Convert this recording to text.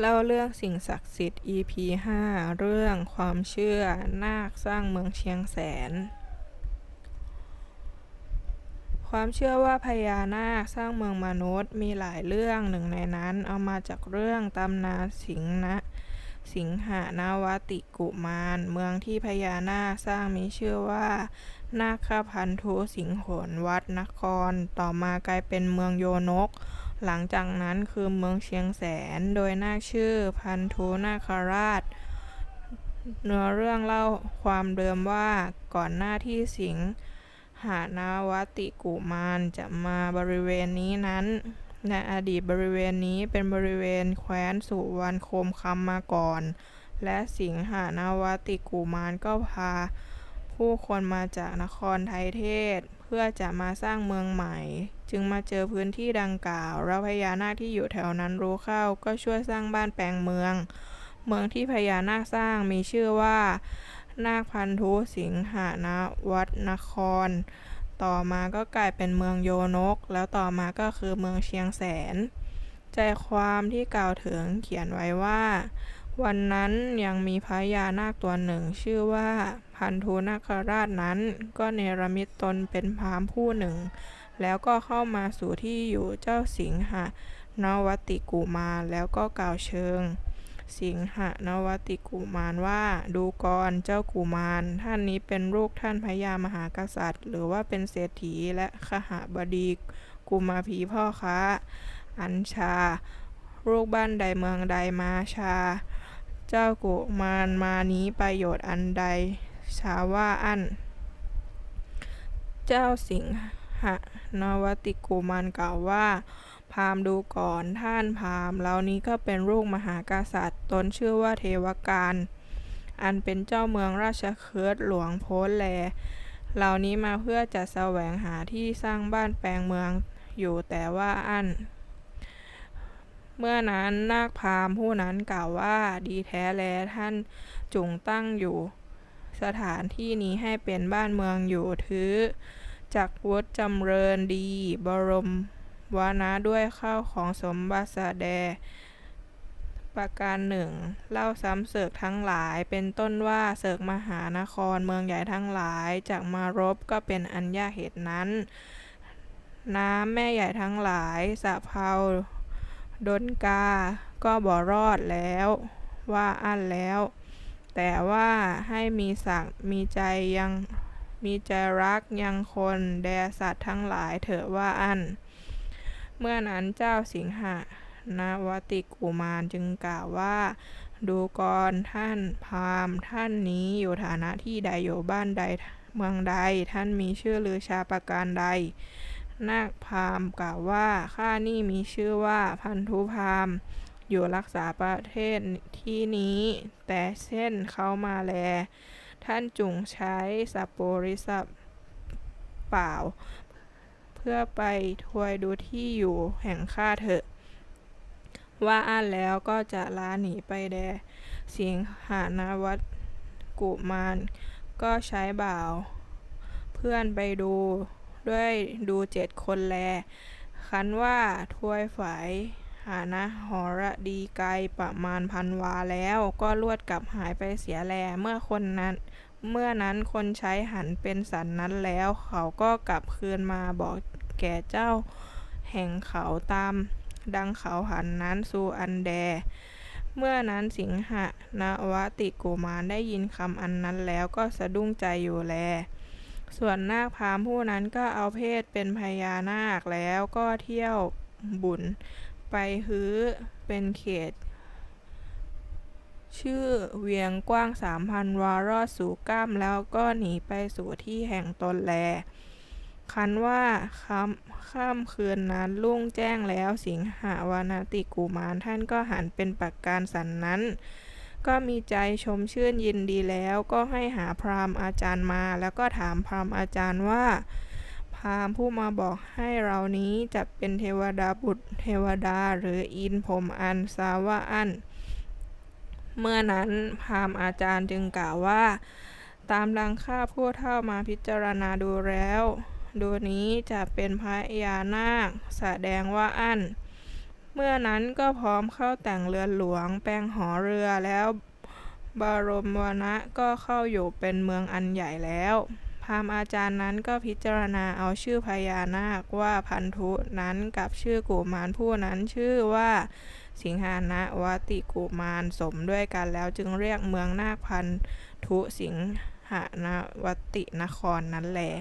เล่าเรื่องสิ่งศักดิ์สิทธิ์ EP 5 เรื่องความเชื่อนาคสร้างเมืองเชียงแสน ความเชื่อว่าพญานาคสร้างเมืองมนุษย์มีหลายเรื่องหนึ่งในนั้นเอามาจากเรื่องตำนานสิงห์นะสิงหานาวติกุมาร เมืองที่พญานาคสร้างมีชื่อว่า นาคพันธุสิงหนวัดนคร ต่อมากลายเป็นเมืองโยนก หลังจากนั้นคือเมืองเชียงแสนโดยนาคชื่อพันธุนาคราช เนื้อเรื่องเล่าความเดิมว่าก่อนหน้าที่สิงหานาวติกุมารจะมาบริเวณนี้นั้น ในอดีตบริเวณนี้เป็นบริเวณแคว้นสุวรรณโคมคำมาก่อน และสิงหานาวติกุมารก็พา ผู้คนมาจากนครไทยเทศ เพื่อจะมาสร้างเมืองใหม่ จึงมาเจอพื้นที่ดังกล่าว แล้วพญานาคที่อยู่แถวนั้นรู้เข้า ก็ช่วยสร้างบ้านแปลงเมือง เมืองที่พญานาคสร้างมีชื่อว่า นาคพันธุสิงหานวัดนคร ต่อมาก็กลายเป็นเมืองโยนก แล้วต่อมาก็คือเมืองเชียงแสน ใจความที่กล่าวถึงเขียนไว้ว่า วันนั้นยังมีพญานาคตัวหนึ่ง ชื่อว่าพันธุนาคราชนั้น ก็เนรมิตตนเป็นพราหมณ์ผู้หนึ่ง แล้วก็เข้ามาสู่ที่อยู่เจ้าสิงหะนวติกุมารแล้วก็กล่าวเชิง สิงหะนวติกุมารว่า ดูก่อนเจ้ากุมาร ท่านนี้เป็นลูกท่านพญามหากษัตริย์ หรือว่าเป็นเศรษฐีและขหบดีกุมาพีพ่อค้า อัญชาลูกบ้านใดเมืองใดมาชา เจ้ากุมารมานี้ประโยชน์อันใด ชาว่าอัน เจ้าสิงหะนวติกุมารกล่าวว่า พามดูก่อนท่านพามเหล่านี้ก็เป็นลูกมหากษัตริย์ ตนชื่อว่าเทวการ อันเป็นเจ้าเมืองราชเคิร์ดหลวงโพนแล เหล่านี้มาเพื่อจะแสวงหาที่สร้างบ้านแปลงเมืองอยู่แต่ว่าอัน เมื่อนั้นนาคพามผู้นั้นกล่าวว่าดีแท้แลท่านจุงตั้งอยู่ สถานที่นี้ให้เป็นบ้านเมืองอยู่ถือจักวุฒจำเริญดี บรมวานะด้วยข้าวของสมบัติสแด ประการหนึ่งเล่าซ้ำเสกทั้งหลาย เป็นต้นว่าเสกมหานครเมืองใหญ่ทั้งหลายจากมารบก็เป็นอันยากเหตุนั้น น้ำแม่ใหญ่ทั้งหลายสะเพา ดนกา ก็บ่รอดแล้ว ว่าอั้นแล้ว แต่ว่าให้มีศักมีใจยัง มีใจรักยังคนแดสัตว์ทั้งหลายเถอะว่าอันเมื่อนั้นเจ้าสิงหะนวติกุมารจึงกล่าวว่า ดูก่อนท่านพราหมณ์ท่านนี้อยู่ฐานะที่ใดอยู่บ้านใดเมืองใดท่านมีชื่อลือชาประการใด นาคพราหมณ์กล่าวว่าข้านี่มีชื่อว่าพันธุพราหมณ์อยู่รักษาประเทศที่นี้ แต่เช่นเขามาแล ท่านจุงใช้สัปโปริสัพเปล่า เพื่อไปทวยดูที่อยู่แห่งข้าเถอะ ว่าอันแล้วก็จะลาหนีไปแดเสิงหานวัตกุมารก็ใช้บ่าว เพื่อนไปดู ด้วยดูเจ็ดคนแล คันว่าทวยฝ่ายหานะหอระดีไกลประมาณพันวาแล้วก็ลวดกลับหายไปเสียแล เมื่อคนนั้น เมื่อนั้นคนใช้หันเป็นสันนั้นแล้ว เขาก็กลับคืนมาบอกแก่เจ้า แห่งเขาตาม ดังเขาหันนั้นสู่อันแด เมื่อนั้นสิงหะนวติกุมารได้ยินคำอันนั้นแล้วก็สะดุ้งใจอยู่แล ส่วนนาคพราหมณ์ผู้นั้นก็เอาเพศเป็นพญานาคแล้วก็เที่ยวบุญไปฮื้อเป็นเขต ชื่อเวียงกว้างสามพันวารอดสู่ก้ามแล้วก็หนีไปสู่ที่แห่งตนแล คันว่าค่ำค่ำคืนนั้นรุ่งแจ้งแล้วสิงหาวานติกุมารท่านก็หันเป็นปักการสันนั้น ก็มีใจชมชื่นยินดีแล้วก็ให้หาพราหมณ์อาจารย์มา แล้วก็ถามพราหมณ์อาจารย์ว่า พราหมณ์ผู้มาบอกให้เรานี้จะเป็นเทวดาบุตรเทวดาหรืออินพรหมอันสาวะอัน เมื่อนั้นพราหมณ์อาจารย์จึงกล่าวว่า ตามดังข้าผู้เท่ามาพิจารณาดูแล้ว ดูนี้จะเป็นพระยานาคแสดงว่าอัน เมื่อนั้นก็พร้อมเข้าแต่งเรือนหลวง แปลงหอเรือแล้วบรมวนะก็เข้าอยู่เป็นเมืองอันใหญ่แล้ว พราหมณ์อาจารย์นั้นก็พิจารณาเอาชื่อพญานาคว่าพันธุนั้นกับชื่อกุมารผู้นั้นชื่อว่าสิงหานะวติกุมารสมด้วยกันแล้วจึงเรียกเมืองนาคพันธุสิงหานวตินครนั้นแหละ